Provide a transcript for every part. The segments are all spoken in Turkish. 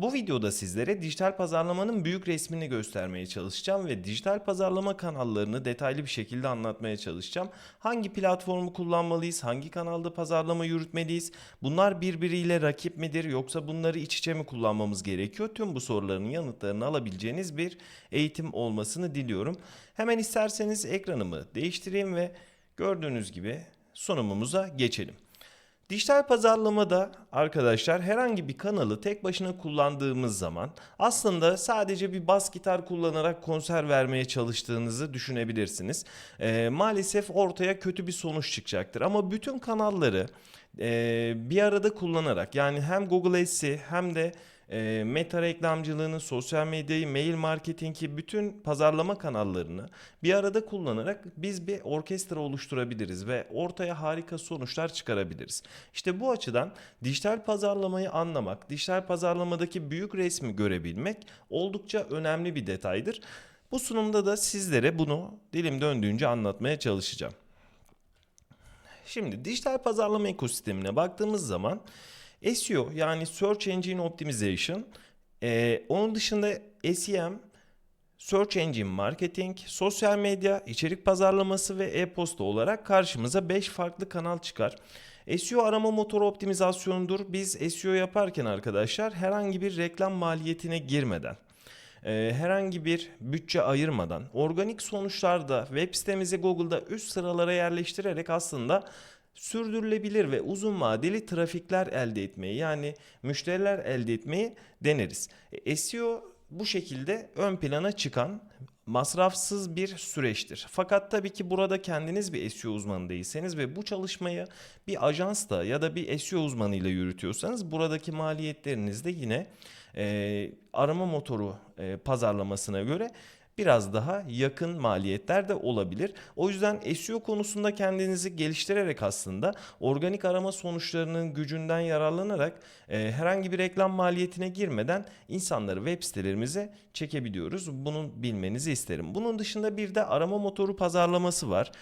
Bu videoda sizlere dijital pazarlamanın büyük resmini göstermeye çalışacağım ve dijital pazarlama kanallarını detaylı bir şekilde anlatmaya çalışacağım. Hangi platformu kullanmalıyız, hangi kanalda pazarlama yürütmeliyiz, bunlar birbiriyle rakip midir yoksa bunları iç içe mi kullanmamız gerekiyor? Tüm bu soruların yanıtlarını alabileceğiniz bir eğitim olmasını diliyorum. Hemen isterseniz ekranımı değiştireyim ve gördüğünüz gibi sunumumuza geçelim. Dijital pazarlamada arkadaşlar herhangi bir kanalı tek başına kullandığımız zaman aslında sadece bir bas gitar kullanarak konser vermeye çalıştığınızı düşünebilirsiniz. Ee, maalesef ortaya kötü bir sonuç çıkacaktır ama bütün kanalları e, bir arada kullanarak yani hem Google Ads'i hem de e, meta reklamcılığını, sosyal medyayı, mail marketingi, bütün pazarlama kanallarını bir arada kullanarak biz bir orkestra oluşturabiliriz ve ortaya harika sonuçlar çıkarabiliriz. İşte bu açıdan dijital pazarlamayı anlamak, dijital pazarlamadaki büyük resmi görebilmek oldukça önemli bir detaydır. Bu sunumda da sizlere bunu dilim döndüğünce anlatmaya çalışacağım. Şimdi dijital pazarlama ekosistemine baktığımız zaman SEO yani Search Engine Optimization, e, onun dışında SEM, Search Engine Marketing, sosyal medya, içerik pazarlaması ve e-posta olarak karşımıza 5 farklı kanal çıkar. SEO arama motoru optimizasyonudur. Biz SEO yaparken arkadaşlar herhangi bir reklam maliyetine girmeden e, herhangi bir bütçe ayırmadan organik sonuçlarda web sitemizi Google'da üst sıralara yerleştirerek aslında sürdürülebilir ve uzun vadeli trafikler elde etmeyi yani müşteriler elde etmeyi deneriz. E, SEO bu şekilde ön plana çıkan masrafsız bir süreçtir. Fakat tabii ki burada kendiniz bir SEO uzmanı değilseniz ve bu çalışmayı bir ajansla ya da bir SEO uzmanıyla yürütüyorsanız buradaki maliyetleriniz de yine e, arama motoru e, pazarlamasına göre biraz daha yakın maliyetler de olabilir. O yüzden SEO konusunda kendinizi geliştirerek aslında organik arama sonuçlarının gücünden yararlanarak e, herhangi bir reklam maliyetine girmeden insanları web sitelerimize çekebiliyoruz. Bunu bilmenizi isterim. Bunun dışında bir de arama motoru pazarlaması var.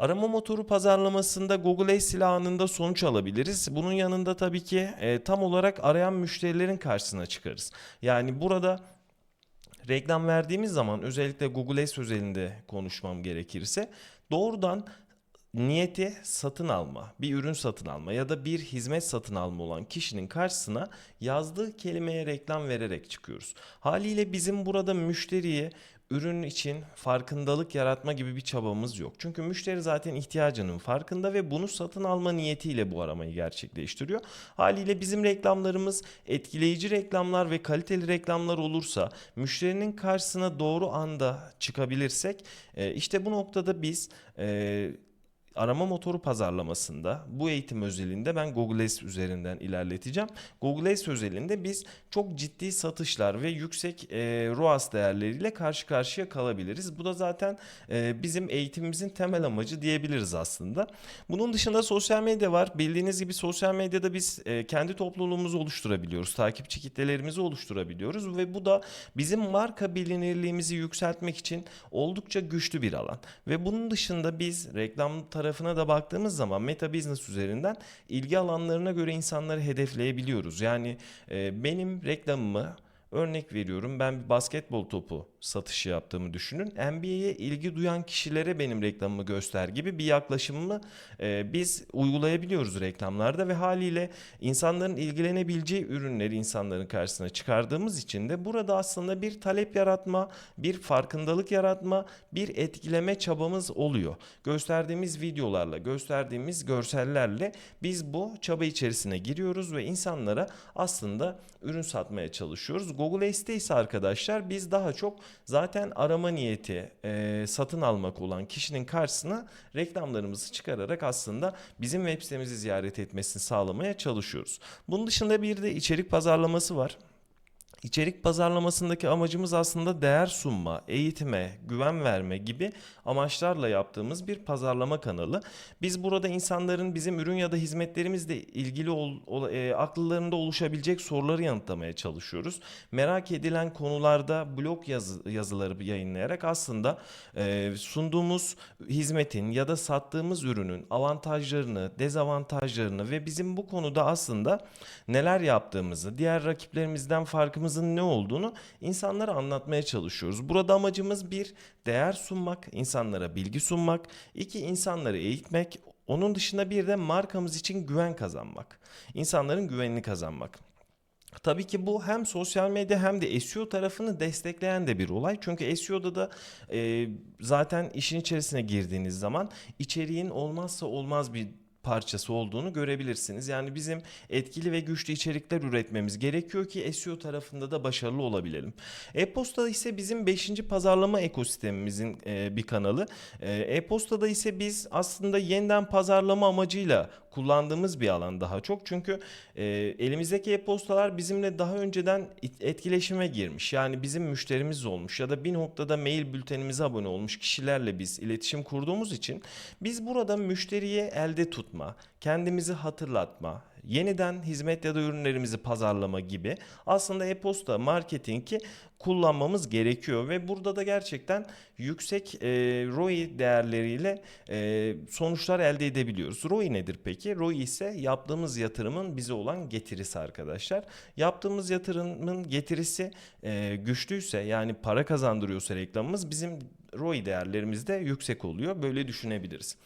Arama motoru pazarlamasında Google Ads ile anında sonuç alabiliriz. Bunun yanında tabii ki e, tam olarak arayan müşterilerin karşısına çıkarız. Yani burada reklam verdiğimiz zaman özellikle Google Ads özelinde konuşmam gerekirse doğrudan niyeti satın alma, bir ürün satın alma ya da bir hizmet satın alma olan kişinin karşısına yazdığı kelimeye reklam vererek çıkıyoruz. Haliyle bizim burada müşteriye ürün için farkındalık yaratma gibi bir çabamız yok. Çünkü müşteri zaten ihtiyacının farkında ve bunu satın alma niyetiyle bu aramayı gerçekleştiriyor. Haliyle bizim reklamlarımız etkileyici reklamlar ve kaliteli reklamlar olursa, müşterinin karşısına doğru anda çıkabilirsek, e, işte bu noktada biz e, arama motoru pazarlamasında bu eğitim özelinde ben Google Ads üzerinden ilerleteceğim. Google Ads özelinde biz çok ciddi satışlar ve yüksek e, ROAS değerleriyle karşı karşıya kalabiliriz. Bu da zaten e, bizim eğitimimizin temel amacı diyebiliriz aslında. Bunun dışında sosyal medya var. Bildiğiniz gibi sosyal medyada biz e, kendi topluluğumuzu oluşturabiliyoruz. Takipçi kitlelerimizi oluşturabiliyoruz ve bu da bizim marka bilinirliğimizi yükseltmek için oldukça güçlü bir alan. Ve bunun dışında biz reklam tarafına da baktığımız zaman meta business üzerinden ilgi alanlarına göre insanları hedefleyebiliyoruz. Yani e, benim reklamımı Örnek veriyorum ben bir basketbol topu satışı yaptığımı düşünün. NBA'ye ilgi duyan kişilere benim reklamımı göster gibi bir yaklaşımı e, biz uygulayabiliyoruz reklamlarda ve haliyle insanların ilgilenebileceği ürünleri insanların karşısına çıkardığımız için de burada aslında bir talep yaratma, bir farkındalık yaratma, bir etkileme çabamız oluyor. Gösterdiğimiz videolarla, gösterdiğimiz görsellerle biz bu çaba içerisine giriyoruz ve insanlara aslında ürün satmaya çalışıyoruz. Google Ads'te ise arkadaşlar biz daha çok zaten arama niyeti e, satın almak olan kişinin karşısına reklamlarımızı çıkararak aslında bizim web sitemizi ziyaret etmesini sağlamaya çalışıyoruz. Bunun dışında bir de içerik pazarlaması var. İçerik pazarlamasındaki amacımız aslında değer sunma, eğitime, güven verme gibi amaçlarla yaptığımız bir pazarlama kanalı. Biz burada insanların bizim ürün ya da hizmetlerimizle ilgili ol, ol- e, akıllarında oluşabilecek soruları yanıtlamaya çalışıyoruz. Merak edilen konularda blog yazı, yazıları yayınlayarak aslında e, sunduğumuz hizmetin ya da sattığımız ürünün avantajlarını, dezavantajlarını ve bizim bu konuda aslında neler yaptığımızı, diğer rakiplerimizden farkımızın ne olduğunu insanlara anlatmaya çalışıyoruz. Burada amacımız bir, değer sunmak, insanlara bilgi sunmak, iki, insanları eğitmek, onun dışında bir de markamız için güven kazanmak, insanların güvenini kazanmak. Tabii ki bu hem sosyal medya hem de SEO tarafını destekleyen de bir olay. Çünkü SEO'da da e, zaten işin içerisine girdiğiniz zaman içeriğin olmazsa olmaz bir parçası olduğunu görebilirsiniz. Yani bizim etkili ve güçlü içerikler üretmemiz gerekiyor ki SEO tarafında da başarılı olabilelim. E-posta ise bizim 5. pazarlama ekosistemimizin e, bir kanalı. E, E-postada ise biz aslında yeniden pazarlama amacıyla kullandığımız bir alan daha çok. Çünkü e, elimizdeki e-postalar bizimle daha önceden etkileşime girmiş. Yani bizim müşterimiz olmuş ya da bir noktada mail bültenimize abone olmuş kişilerle biz iletişim kurduğumuz için biz burada müşteriyi elde tutma, kendimizi hatırlatma, yeniden hizmet ya da ürünlerimizi pazarlama gibi aslında e-posta marketingi kullanmamız gerekiyor ve burada da gerçekten yüksek e, ROI değerleriyle e, sonuçlar elde edebiliyoruz. ROI nedir peki? ROI ise yaptığımız yatırımın bize olan getirisi arkadaşlar. Yaptığımız yatırımın getirisi e, güçlüyse yani para kazandırıyorsa reklamımız bizim ROI değerlerimiz de yüksek oluyor. Böyle düşünebiliriz.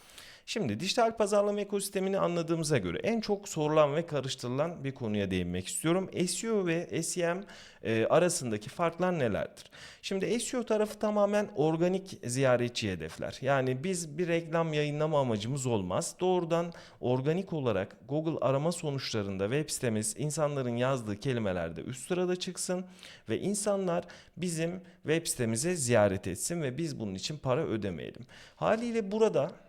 Şimdi dijital pazarlama ekosistemini anladığımıza göre en çok sorulan ve karıştırılan bir konuya değinmek istiyorum. SEO ve SEM e, arasındaki farklar nelerdir? Şimdi SEO tarafı tamamen organik ziyaretçi hedefler. Yani biz bir reklam yayınlama amacımız olmaz. Doğrudan organik olarak Google arama sonuçlarında web sitemiz insanların yazdığı kelimelerde üst sırada çıksın ve insanlar bizim web sitemize ziyaret etsin ve biz bunun için para ödemeyelim. Haliyle burada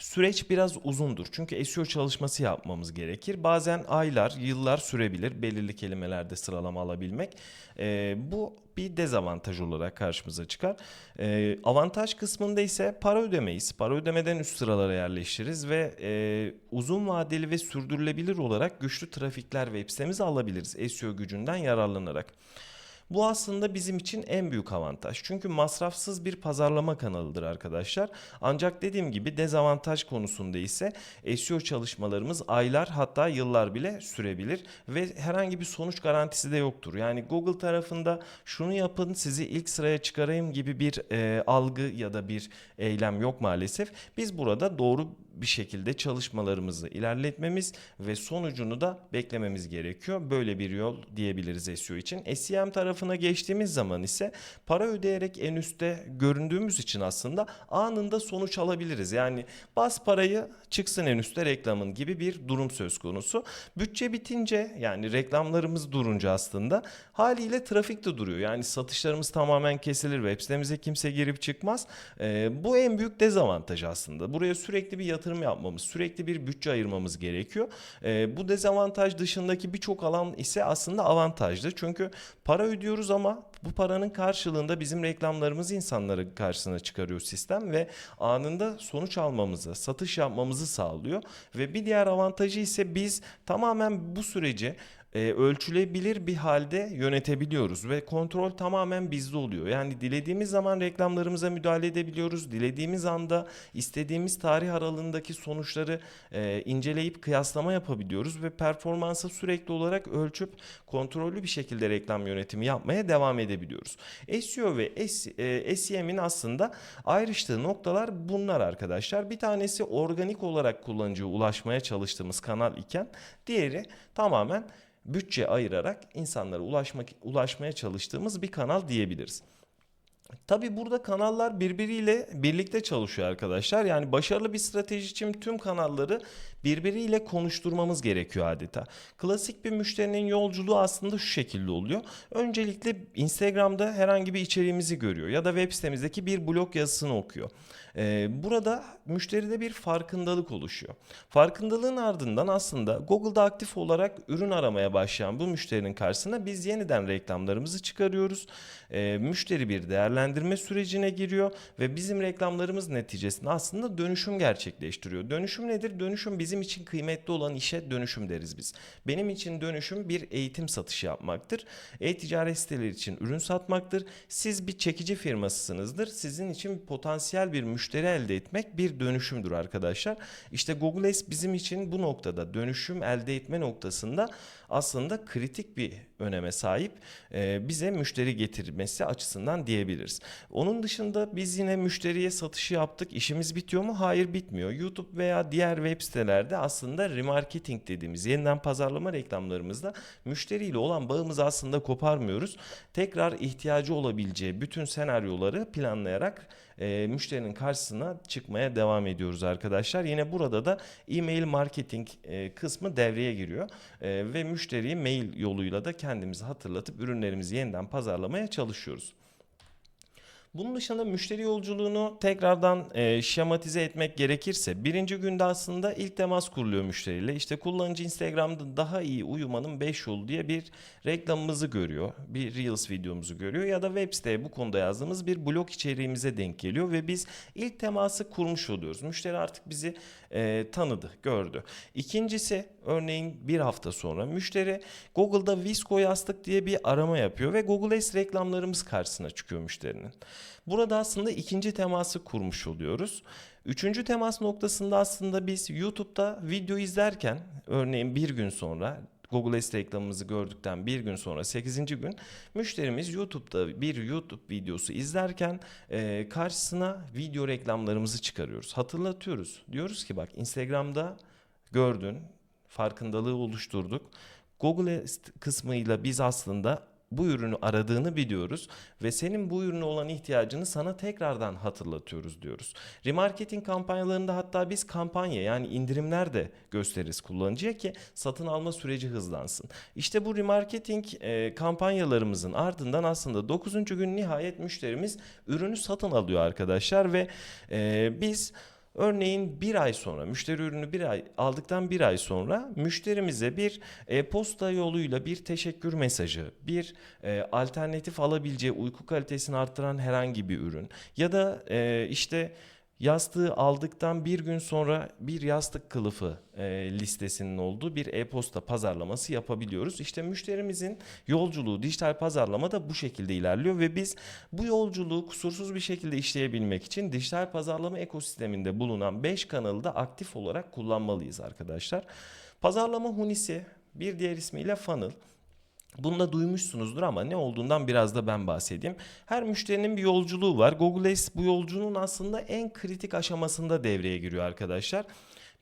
Süreç biraz uzundur. Çünkü SEO çalışması yapmamız gerekir. Bazen aylar, yıllar sürebilir belirli kelimelerde sıralama alabilmek. Ee, bu bir dezavantaj olarak karşımıza çıkar. Ee, avantaj kısmında ise para ödemeyiz. Para ödemeden üst sıralara yerleşiriz ve e, uzun vadeli ve sürdürülebilir olarak güçlü trafikler web sitemize alabiliriz SEO gücünden yararlanarak. Bu aslında bizim için en büyük avantaj. Çünkü masrafsız bir pazarlama kanalıdır arkadaşlar. Ancak dediğim gibi dezavantaj konusunda ise SEO çalışmalarımız aylar hatta yıllar bile sürebilir ve herhangi bir sonuç garantisi de yoktur. Yani Google tarafında şunu yapın sizi ilk sıraya çıkarayım gibi bir e, algı ya da bir eylem yok maalesef. Biz burada doğru bir şekilde çalışmalarımızı ilerletmemiz ve sonucunu da beklememiz gerekiyor. Böyle bir yol diyebiliriz SEO için. SEM tarafına geçtiğimiz zaman ise para ödeyerek en üstte göründüğümüz için aslında anında sonuç alabiliriz. Yani bas parayı çıksın en üstte reklamın gibi bir durum söz konusu. Bütçe bitince yani reklamlarımız durunca aslında haliyle trafik de duruyor. Yani satışlarımız tamamen kesilir. Web sitemize kimse girip çıkmaz. Ee, bu en büyük dezavantaj aslında. Buraya sürekli bir yatırım yapmamız, sürekli bir bütçe ayırmamız gerekiyor. Ee, bu dezavantaj dışındaki birçok alan ise aslında avantajlı. Çünkü para ödüyoruz ama bu paranın karşılığında bizim reklamlarımızı insanların karşısına çıkarıyor sistem ve anında sonuç almamızı, satış yapmamızı sağlıyor. Ve bir diğer avantajı ise biz tamamen bu süreci e, ölçülebilir bir halde yönetebiliyoruz ve kontrol tamamen bizde oluyor. Yani dilediğimiz zaman reklamlarımıza müdahale edebiliyoruz. Dilediğimiz anda istediğimiz tarih aralığındaki sonuçları e, inceleyip kıyaslama yapabiliyoruz ve performansa sürekli olarak ölçüp kontrollü bir şekilde reklam yönetimi yapmaya devam edebiliyoruz. SEO ve S- e, SEM'in aslında ayrıştığı noktalar bunlar arkadaşlar. Bir tanesi organik olarak kullanıcıya ulaşmaya çalıştığımız kanal iken diğeri tamamen bütçe ayırarak insanlara ulaşmak ulaşmaya çalıştığımız bir kanal diyebiliriz. Tabii burada kanallar birbiriyle birlikte çalışıyor arkadaşlar. Yani başarılı bir strateji için tüm kanalları birbiriyle konuşturmamız gerekiyor adeta. Klasik bir müşterinin yolculuğu aslında şu şekilde oluyor. Öncelikle Instagram'da herhangi bir içeriğimizi görüyor ya da web sitemizdeki bir blog yazısını okuyor. Ee, burada müşteride bir farkındalık oluşuyor. Farkındalığın ardından aslında Google'da aktif olarak ürün aramaya başlayan bu müşterinin karşısına biz yeniden reklamlarımızı çıkarıyoruz. Ee, müşteri bir değerlendirme sürecine giriyor ve bizim reklamlarımız neticesinde aslında dönüşüm gerçekleştiriyor. Dönüşüm nedir? Dönüşüm bizim için kıymetli olan işe dönüşüm deriz biz. Benim için dönüşüm bir eğitim satışı yapmaktır. E-ticaret siteleri için ürün satmaktır. Siz bir çekici firmasısınızdır. Sizin için potansiyel bir müşteri elde etmek bir dönüşümdür arkadaşlar. İşte Google Ads bizim için bu noktada dönüşüm elde etme noktasında aslında kritik bir öneme sahip. Ee, bize müşteri getirmesi açısından diyebiliriz. Onun dışında biz yine müşteriye satışı yaptık. İşimiz bitiyor mu? Hayır bitmiyor. YouTube veya diğer web sitelerde aslında remarketing dediğimiz yeniden pazarlama reklamlarımızda müşteriyle olan bağımızı aslında koparmıyoruz. Tekrar ihtiyacı olabileceği bütün senaryoları planlayarak e, müşterinin karşısına çıkmaya devam ediyoruz arkadaşlar. Yine burada da e-mail marketing e, kısmı devreye giriyor E, ve müşteriyi mail yoluyla da kendimizi hatırlatıp ürünlerimizi yeniden pazarlamaya çalışıyoruz. Bunun dışında müşteri yolculuğunu tekrardan e, şematize etmek gerekirse birinci günde aslında ilk temas kuruluyor müşteriyle. İşte kullanıcı Instagram'da daha iyi uyumanın 5 yolu diye bir reklamımızı görüyor. Bir Reels videomuzu görüyor ya da web siteye bu konuda yazdığımız bir blog içeriğimize denk geliyor ve biz ilk teması kurmuş oluyoruz. Müşteri artık bizi e, tanıdı, gördü. İkincisi örneğin bir hafta sonra müşteri Google'da Visco yastık diye bir arama yapıyor ve Google Ads reklamlarımız karşısına çıkıyor müşterinin. Burada aslında ikinci teması kurmuş oluyoruz. Üçüncü temas noktasında aslında biz YouTube'da video izlerken örneğin bir gün sonra Google Ads reklamımızı gördükten bir gün sonra 8. gün müşterimiz YouTube'da bir YouTube videosu izlerken e, karşısına video reklamlarımızı çıkarıyoruz. Hatırlatıyoruz. Diyoruz ki bak Instagram'da gördün, farkındalığı oluşturduk. Google kısmıyla biz aslında bu ürünü aradığını biliyoruz ve senin bu ürüne olan ihtiyacını sana tekrardan hatırlatıyoruz diyoruz. Remarketing kampanyalarında hatta biz kampanya yani indirimler de gösteririz kullanıcıya ki satın alma süreci hızlansın. İşte bu remarketing e, kampanyalarımızın ardından aslında 9. gün nihayet müşterimiz ürünü satın alıyor arkadaşlar ve e, biz Örneğin bir ay sonra müşteri ürünü bir ay aldıktan bir ay sonra müşterimize bir e-posta yoluyla bir teşekkür mesajı, bir e, alternatif alabileceği uyku kalitesini arttıran herhangi bir ürün ya da e, işte Yastığı aldıktan bir gün sonra bir yastık kılıfı e, listesinin olduğu bir e-posta pazarlaması yapabiliyoruz. İşte müşterimizin yolculuğu dijital pazarlama da bu şekilde ilerliyor ve biz bu yolculuğu kusursuz bir şekilde işleyebilmek için dijital pazarlama ekosisteminde bulunan 5 kanalı da aktif olarak kullanmalıyız arkadaşlar. Pazarlama hunisi bir diğer ismiyle funnel. Bunu da duymuşsunuzdur ama ne olduğundan biraz da ben bahsedeyim. Her müşterinin bir yolculuğu var. Google Ads bu yolculuğun aslında en kritik aşamasında devreye giriyor arkadaşlar.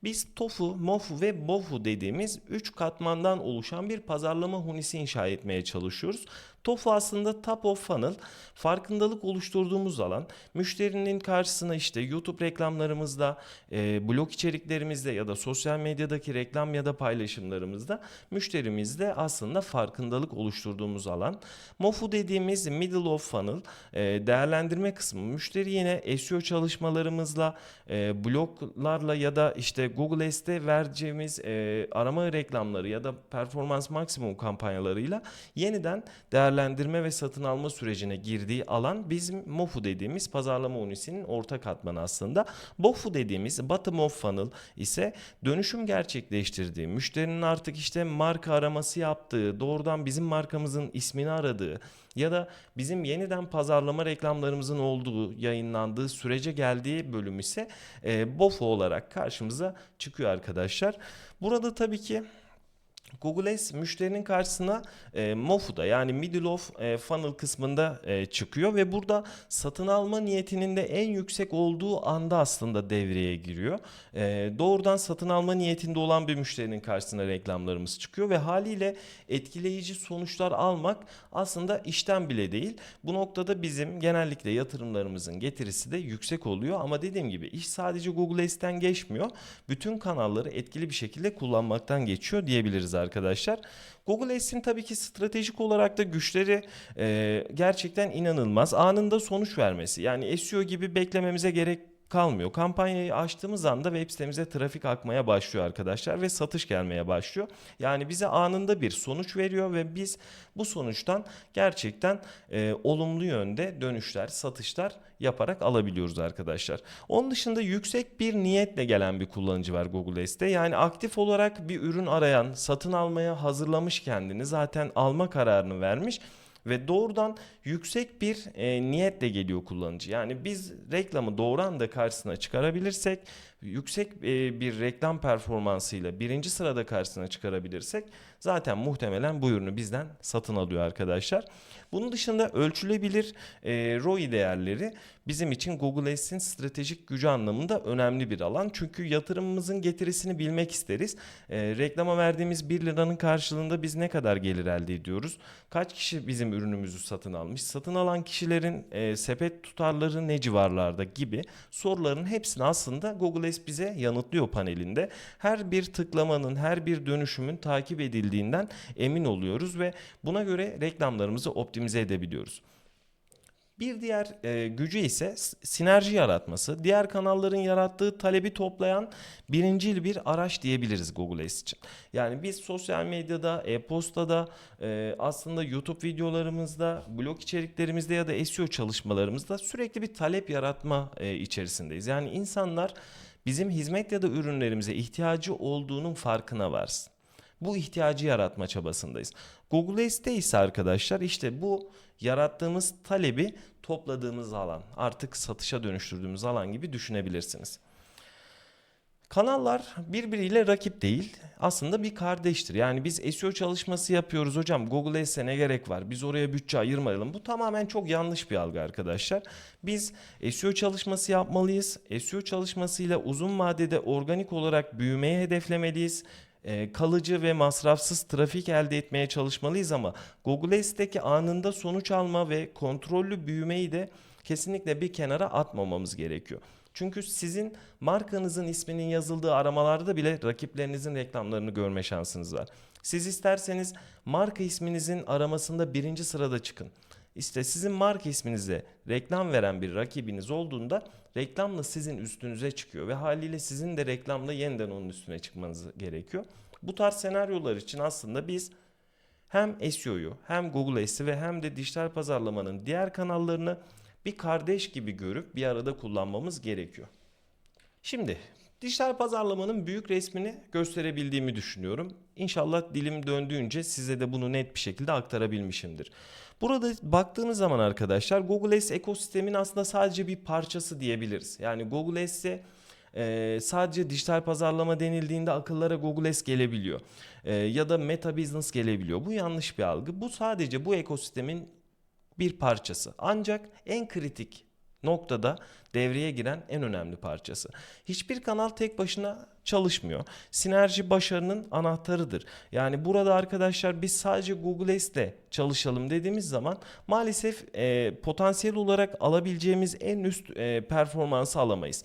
Biz TOFU, MOFU ve BOFU dediğimiz 3 katmandan oluşan bir pazarlama hunisi inşa etmeye çalışıyoruz. TOFU aslında top of funnel, farkındalık oluşturduğumuz alan. Müşterinin karşısına işte YouTube reklamlarımızda, e, blog içeriklerimizde ya da sosyal medyadaki reklam ya da paylaşımlarımızda müşterimizde aslında farkındalık oluşturduğumuz alan. MOFU dediğimiz middle of funnel, e, değerlendirme kısmı. Müşteri yine SEO çalışmalarımızla, e, bloglarla ya da işte Google Ads'te vereceğimiz e, arama reklamları ya da performans maksimum kampanyalarıyla yeniden değerlendirme değerlendirme ve satın alma sürecine girdiği alan bizim MOFU dediğimiz pazarlama unisinin orta katmanı aslında. BOFU dediğimiz bottom of funnel ise dönüşüm gerçekleştirdiği, müşterinin artık işte marka araması yaptığı, doğrudan bizim markamızın ismini aradığı ya da bizim yeniden pazarlama reklamlarımızın olduğu, yayınlandığı sürece geldiği bölüm ise e, BOFU olarak karşımıza çıkıyor arkadaşlar. Burada tabii ki Google Ads müşterinin karşısına e, MOFU'da yani Middle of e, Funnel kısmında e, çıkıyor ve burada satın alma niyetinin de en yüksek olduğu anda aslında devreye giriyor. E, doğrudan satın alma niyetinde olan bir müşterinin karşısına reklamlarımız çıkıyor ve haliyle etkileyici sonuçlar almak aslında işten bile değil. Bu noktada bizim genellikle yatırımlarımızın getirisi de yüksek oluyor ama dediğim gibi iş sadece Google Ads'ten geçmiyor. Bütün kanalları etkili bir şekilde kullanmaktan geçiyor diyebiliriz arkadaşlar. Google Ads'in tabii ki stratejik olarak da güçleri e, gerçekten inanılmaz. Anında sonuç vermesi. Yani SEO gibi beklememize gerek kalmıyor. Kampanyayı açtığımız anda web sitemize trafik akmaya başlıyor arkadaşlar ve satış gelmeye başlıyor. Yani bize anında bir sonuç veriyor ve biz bu sonuçtan gerçekten e, olumlu yönde dönüşler, satışlar yaparak alabiliyoruz arkadaşlar. Onun dışında yüksek bir niyetle gelen bir kullanıcı var Google Ads'te. Yani aktif olarak bir ürün arayan, satın almaya hazırlamış kendini, zaten alma kararını vermiş ve doğrudan yüksek bir e, niyetle geliyor kullanıcı. Yani biz reklamı doğru anda karşısına çıkarabilirsek, yüksek e, bir reklam performansıyla birinci sırada karşısına çıkarabilirsek zaten muhtemelen bu ürünü bizden satın alıyor arkadaşlar. Bunun dışında ölçülebilir e, ROI değerleri bizim için Google Ads'in stratejik gücü anlamında önemli bir alan. Çünkü yatırımımızın getirisini bilmek isteriz. E, reklama verdiğimiz 1 liranın karşılığında biz ne kadar gelir elde ediyoruz? Kaç kişi bizim ürünümüzü satın almış? Satın alan kişilerin e, sepet tutarları ne civarlarda gibi soruların hepsini aslında Google Ads bize yanıtlıyor panelinde. Her bir tıklamanın, her bir dönüşümün takip edildiğinden emin oluyoruz ve buna göre reklamlarımızı optimize edebiliyoruz. Bir diğer e, gücü ise sinerji yaratması. Diğer kanalların yarattığı talebi toplayan birincil bir araç diyebiliriz Google Ads için. Yani biz sosyal medyada, e-postada, e, aslında YouTube videolarımızda, blog içeriklerimizde ya da SEO çalışmalarımızda sürekli bir talep yaratma e, içerisindeyiz. Yani insanlar bizim hizmet ya da ürünlerimize ihtiyacı olduğunun farkına varsın. Bu ihtiyacı yaratma çabasındayız. Google Ads'te ise arkadaşlar işte bu yarattığımız talebi topladığımız alan, artık satışa dönüştürdüğümüz alan gibi düşünebilirsiniz. Kanallar birbiriyle rakip değil. Aslında bir kardeştir. Yani biz SEO çalışması yapıyoruz hocam. Google Ads'e ne gerek var? Biz oraya bütçe ayırmayalım. Bu tamamen çok yanlış bir algı arkadaşlar. Biz SEO çalışması yapmalıyız. SEO çalışmasıyla uzun vadede organik olarak büyümeyi hedeflemeliyiz. Ee, kalıcı ve masrafsız trafik elde etmeye çalışmalıyız ama Google Ads'teki anında sonuç alma ve kontrollü büyümeyi de kesinlikle bir kenara atmamamız gerekiyor. Çünkü sizin markanızın isminin yazıldığı aramalarda bile rakiplerinizin reklamlarını görme şansınız var. Siz isterseniz marka isminizin aramasında birinci sırada çıkın. İşte sizin marka isminize reklam veren bir rakibiniz olduğunda reklamla sizin üstünüze çıkıyor ve haliyle sizin de reklamla yeniden onun üstüne çıkmanız gerekiyor. Bu tarz senaryolar için aslında biz hem SEO'yu hem Google Ads'i ve hem de dijital pazarlamanın diğer kanallarını bir kardeş gibi görüp bir arada kullanmamız gerekiyor. Şimdi dijital pazarlamanın büyük resmini gösterebildiğimi düşünüyorum. İnşallah dilim döndüğünce size de bunu net bir şekilde aktarabilmişimdir. Burada baktığınız zaman arkadaşlar Google Ads ekosistemin aslında sadece bir parçası diyebiliriz. Yani Google Ads'e e, sadece dijital pazarlama denildiğinde akıllara Google Ads gelebiliyor. E, ya da Meta Business gelebiliyor. Bu yanlış bir algı. Bu sadece bu ekosistemin bir parçası. Ancak en kritik noktada devreye giren en önemli parçası. Hiçbir kanal tek başına çalışmıyor. Sinerji başarının anahtarıdır. Yani burada arkadaşlar biz sadece Google Ads'le çalışalım dediğimiz zaman maalesef e, potansiyel olarak alabileceğimiz en üst e, performansı alamayız.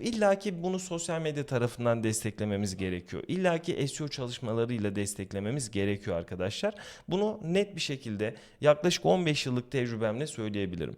İlla ki bunu sosyal medya tarafından desteklememiz gerekiyor. İlla ki SEO çalışmalarıyla desteklememiz gerekiyor arkadaşlar. Bunu net bir şekilde yaklaşık 15 yıllık tecrübemle söyleyebilirim.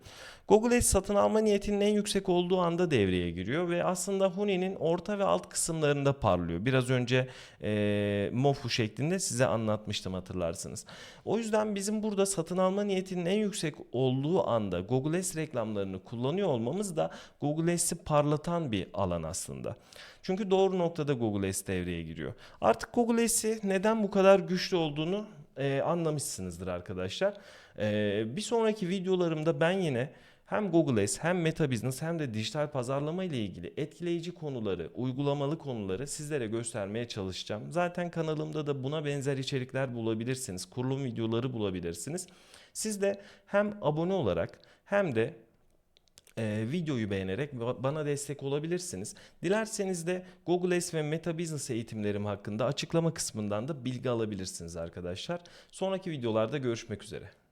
Google Ads satın alma niyetinin en yüksek olduğu anda devreye giriyor ve aslında Huni'nin orta ve alt kısımlarında parlıyor. Biraz önce e, MOFU şeklinde size anlatmıştım hatırlarsınız. O yüzden bizim burada satın alma niyetinin en yüksek olduğu anda Google Ads reklamlarını kullanıyor olmamız da Google Ads'i parlatan bir alan aslında. Çünkü doğru noktada Google Ads devreye giriyor. Artık Google Ads'i neden bu kadar güçlü olduğunu e, anlamışsınızdır arkadaşlar. E, bir sonraki videolarımda ben yine hem Google Ads hem Meta Business hem de dijital pazarlama ile ilgili etkileyici konuları, uygulamalı konuları sizlere göstermeye çalışacağım. Zaten kanalımda da buna benzer içerikler bulabilirsiniz. Kurulum videoları bulabilirsiniz. Siz de hem abone olarak hem de e, videoyu beğenerek ba- bana destek olabilirsiniz. Dilerseniz de Google Ads ve Meta Business eğitimlerim hakkında açıklama kısmından da bilgi alabilirsiniz arkadaşlar. Sonraki videolarda görüşmek üzere.